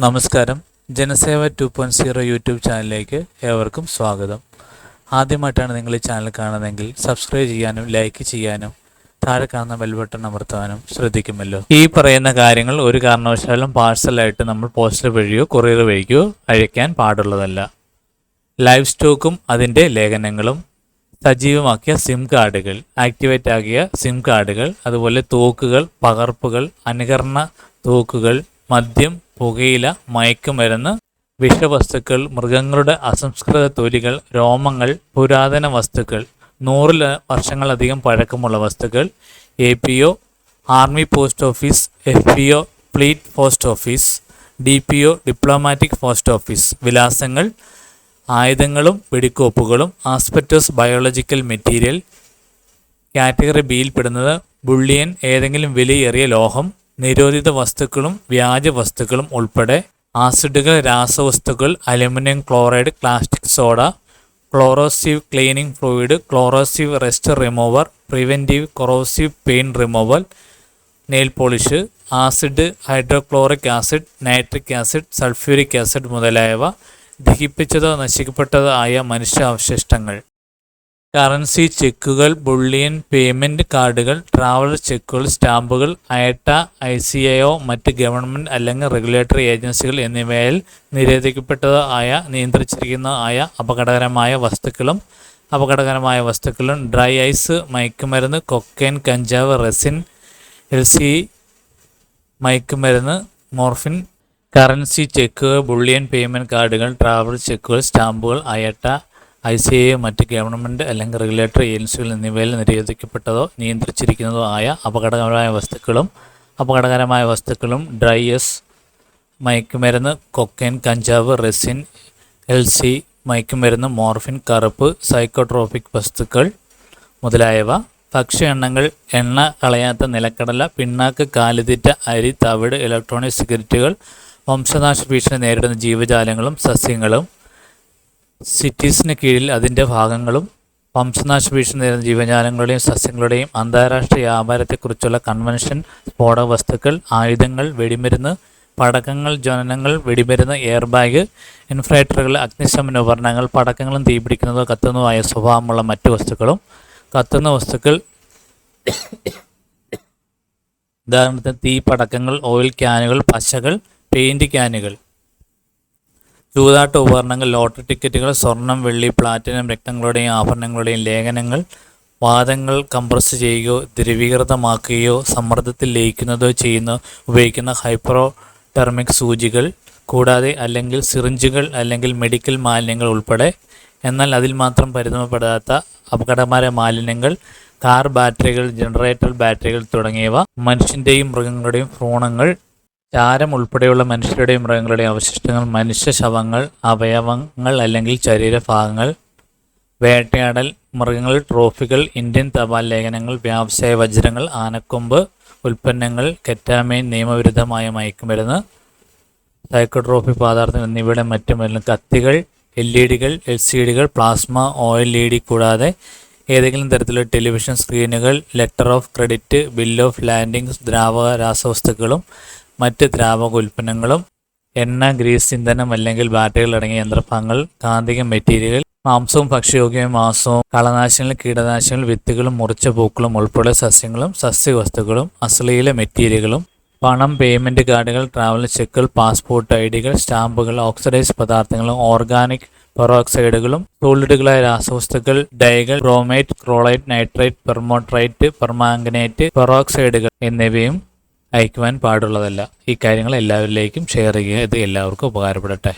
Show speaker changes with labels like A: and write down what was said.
A: നമസ്കാരം. Janaseva two point zero YouTube ചാനലിലേക്ക് ഏവർക്കും സ്വാഗതം. ആദ്യമായിട്ടാണ് നിങ്ങൾ ഈ ചാനൽ കാണുന്നതെങ്കിൽ സബ്സ്ക്രൈബ് ചെയ്യാനും ലൈക്ക് ചെയ്യാനും താഴെ കാണുന്ന ബെൽ ബട്ടൺ അമർത്താനും ശ്രദ്ധിക്കുമല്ലോ. ഈ പറയുന്ന കാര്യങ്ങൾ ഒരു കാരണവശാലും പാഴ്സലായിട്ട് നമ്മൾ പോസ്റ്റർ വഴിയോ കൊറിയർ വഴിയോ അയക്കാൻ പാടുള്ളതല്ല. ലൈവ് സ്റ്റോക്കും അതിന്റെ ലേഖനങ്ങളും സജീവമാക്കിയ സിം കാർഡുകൾ ആക്ടിവേറ്റ് ആക്കിയ സിം കാർഡുകൾ അതുപോലെ തോക്കുകൾ പകർപ്പുകൾ അനുകരണ തോക്കുകൾ മദ്യം പുകയില മയക്കുമരുന്ന് വിഷവസ്തുക്കൾ മൃഗങ്ങളുടെ അസംസ്കൃത തൊലികൾ രോമങ്ങൾ പുരാതന വസ്തുക്കൾ നൂറിൽ വർഷങ്ങളധികം പഴക്കമുള്ള വസ്തുക്കൾ A P O army post office F P O fleet post office D P O diplomatic post office വിലാസങ്ങൾ ആയുധങ്ങളും വെടിക്കോപ്പുകളും ആസ്പെറ്റോസ് ബയോളജിക്കൽ മെറ്റീരിയൽ കാറ്റഗറി ബിയിൽ പെടുന്നത് ബുള്ളിയൻ ഏതെങ്കിലും വിലയേറിയ ലോഹം നിരോധിത വസ്തുക്കളും വ്യാജ വസ്തുക്കളും ഉൾപ്പെടെ ആസിഡുകൾ രാസവസ്തുക്കൾ aluminium chloride plastic soda corrosive cleaning fluid corrosive rust remover preventive corrosive paint removal nail polish acid hydrochloric acid nitric acid sulphuric acid മുതലായവ ദഹിപ്പിച്ചതോ നശിക്കപ്പെട്ടതോ ആയ മനുഷ്യാവശിഷ്ടങ്ങൾ. കറൻസി ചെക്കുകൾ ബുള്ളിയൻ പേയ്മെന്റ് കാർഡുകൾ ട്രാവലർ ചെക്കുകൾ സ്റ്റാമ്പുകൾ IATA I C I O മറ്റ് ഗവൺമെന്റ് അല്ലെങ്കിൽ റെഗുലേറ്ററി ഏജൻസികൾ എന്നിവയിൽ നിരോധിക്കപ്പെട്ടതോ ആയ നിയന്ത്രിച്ചിരിക്കുന്നതോ ആയ അപകടകരമായ വസ്തുക്കളും അപകടകരമായ വസ്തുക്കളും ഡ്രൈ ഐസ് മയക്കുമരുന്ന് കൊക്കൈൻ കഞ്ചാവ് റെസിൻ എൽ സി മയക്കുമരുന്ന് മോർഫിൻ കറൻസി ചെക്കുകൾ ബുള്ളിയൻ പേയ്മെന്റ് കാർഡുകൾ ട്രാവൽ ചെക്കുകൾ സ്റ്റാമ്പുകൾ അയട്ട ഐ സി എ മറ്റ് ഗവൺമെന്റ് അല്ലെങ്കിൽ റെഗുലേറ്ററി ഏജൻസികൾ എന്നിവയിൽ നിരോധിക്കപ്പെട്ടതോ നിയന്ത്രിച്ചിരിക്കുന്നതോ ആയ അപകടകരമായ വസ്തുക്കളും അപകടകരമായ വസ്തുക്കളും ഡ്രൈ എസ് മയക്കുമരുന്ന് കൊക്കൈൻ കഞ്ചാവ് റെസിൻ എൽ സി മയക്കുമരുന്ന് മോർഫിൻ കറുപ്പ് സൈക്കോട്രോപിക് വസ്തുക്കൾ മുതലായവ. ഭക്ഷ്യ എണ്ണങ്ങൾ എണ്ണ കളയാത്ത നിലക്കടല പിണ്ണാക്ക് കാലിത്തീറ്റ അരി തവിട് ഇലക്ട്രോണിക് സിഗരറ്റുകൾ വംശനാശ ഭീഷണി നേരിടുന്ന ജീവജാലങ്ങളും സസ്യങ്ങളും സിറ്റീസിന് കീഴിൽ അതിന്റെ ഭാഗങ്ങളും വംശനാശ ഭീഷണി നേരിടുന്ന ജീവജാലങ്ങളുടെയും സസ്യങ്ങളുടെയും അന്താരാഷ്ട്ര വ്യാപാരത്തെക്കുറിച്ചുള്ള കൺവെൻഷൻ സ്ഫോടക വസ്തുക്കൾ ആയുധങ്ങൾ വെടിമരുന്ന് പടക്കങ്ങൾ ജ്വലനങ്ങൾ വെടിമരുന്ന് എയർ ബാഗ് ഇൻഫ്രേറ്ററുകൾ അഗ്നിശമന ഉപകരണങ്ങൾ പടക്കങ്ങളും തീപിടിക്കുന്നതോ കത്തുന്നതോ ആയ സ്വഭാവമുള്ള മറ്റു വസ്തുക്കളും കത്തുന്ന വസ്തുക്കൾ ഉദാഹരണത്തിന് തീ പടക്കങ്ങൾ ഓയിൽ ക്യാനുകൾ പശകൾ പെയിന്റ് ക്യാനുകൾ. ചൂതാട്ട ഉപകരണങ്ങൾ ലോട്ടറി ടിക്കറ്റുകൾ സ്വർണം വെള്ളി പ്ലാറ്റിനം രക്തങ്ങളുടെയും ആഭരണങ്ങളുടെയും ലേഖനങ്ങൾ വാദങ്ങൾ കംപ്രസ് ചെയ്യുകയോ ദ്രവീകൃതമാക്കുകയോ സമ്മർദ്ദത്തിൽ ലയിക്കുന്നതോ ചെയ്യുന്ന ഉപയോഗിക്കുന്ന ഹൈപ്രോ ടെർമിക് സൂചികൾ കൂടാതെ അല്ലെങ്കിൽ സിറിഞ്ചുകൾ അല്ലെങ്കിൽ മെഡിക്കൽ മാലിന്യങ്ങൾ ഉൾപ്പെടെ. എന്നാൽ അതിൽ മാത്രം പരിമിതപ്പെടാത്ത അപകടകരമായ മാലിന്യങ്ങൾ കാർ ബാറ്ററികൾ ജനറേറ്റർ ബാറ്ററികൾ തുടങ്ങിയവ മനുഷ്യന്റെയും മൃഗങ്ങളുടെയും ഭ്രൂണങ്ങൾ ചാരം ഉൾപ്പെടെയുള്ള മനുഷ്യരുടെയും മൃഗങ്ങളുടെയും അവശിഷ്ടങ്ങൾ മനുഷ്യ ശവങ്ങൾ അവയവങ്ങൾ അല്ലെങ്കിൽ ശരീരഭാഗങ്ങൾ വേട്ടയാടൽ മൃഗങ്ങൾ ട്രോഫികൾ ഇന്ത്യൻ തപാൽ ലേഖനങ്ങൾ വ്യാവസായ വജ്രങ്ങൾ ആനക്കൊമ്പ് ഉൽപ്പന്നങ്ങൾ കെറ്റാമൈൻ നിയമവിരുദ്ധമായ മയക്കുമരുന്ന് സൈക്കോട്രോഫി പദാർത്ഥങ്ങൾ എന്നിവയുടെ മറ്റു മരുന്ന് കത്തികൾ എൽ ഇ ഡികൾ എൽ സി ഡികൾ പ്ലാസ്മ ഓയിൽ ഇ ഡി കൂടാതെ ഏതെങ്കിലും തരത്തിലുള്ള television സ്ക്രീനുകൾ letter of credit bill of landing ദ്രാവക രാസവസ്തുക്കളും മറ്റ് ദ്രാവക ഉൽപ്പന്നങ്ങളും എണ്ണ ഗ്രീസ് ഇന്ധനം അല്ലെങ്കിൽ ബാറ്ററികൾ അടങ്ങിയ യന്ത്രഭാഗങ്ങൾ കാന്തിക മെറ്റീരിയൽ മാംസവും ഭക്ഷ്യയോഗ്യമായ മാംസവും കളനാശിനികൾ കീടനാശിനികൾ വിത്തുകളും മുറിച്ച പൂക്കളും ഉൾപ്പെടെ സസ്യങ്ങളും സസ്യവസ്തുക്കളും അശ്ലീല മെറ്റീരിയലുകളും പണം പേയ്മെന്റ് കാർഡുകൾ ട്രാവൽ ചെക്കുകൾ പാസ്പോർട്ട് ഐ ഡികൾ സ്റ്റാമ്പുകൾ ഓക്സിഡൈസ് പദാർത്ഥങ്ങളും ഓർഗാനിക് പെറോക്സൈഡുകളും സോളിഡുകളായ രാസവസ്തുക്കൾ ഡൈകൾ ബ്രോമൈറ്റ് ക്രോളൈറ്റ് നൈട്രൈറ്റ് പെർമോട്രൈറ്റ് പെർമാംഗനേറ്റ് പെറോക്സൈഡുകൾ എന്നിവയും അയക്കുവാൻ പാടുള്ളതല്ല. ഈ കാര്യങ്ങൾ എല്ലാവരിലേക്കും ഷെയർ ചെയ്യുക. ഇത് എല്ലാവർക്കും ഉപകാരപ്പെടട്ടെ.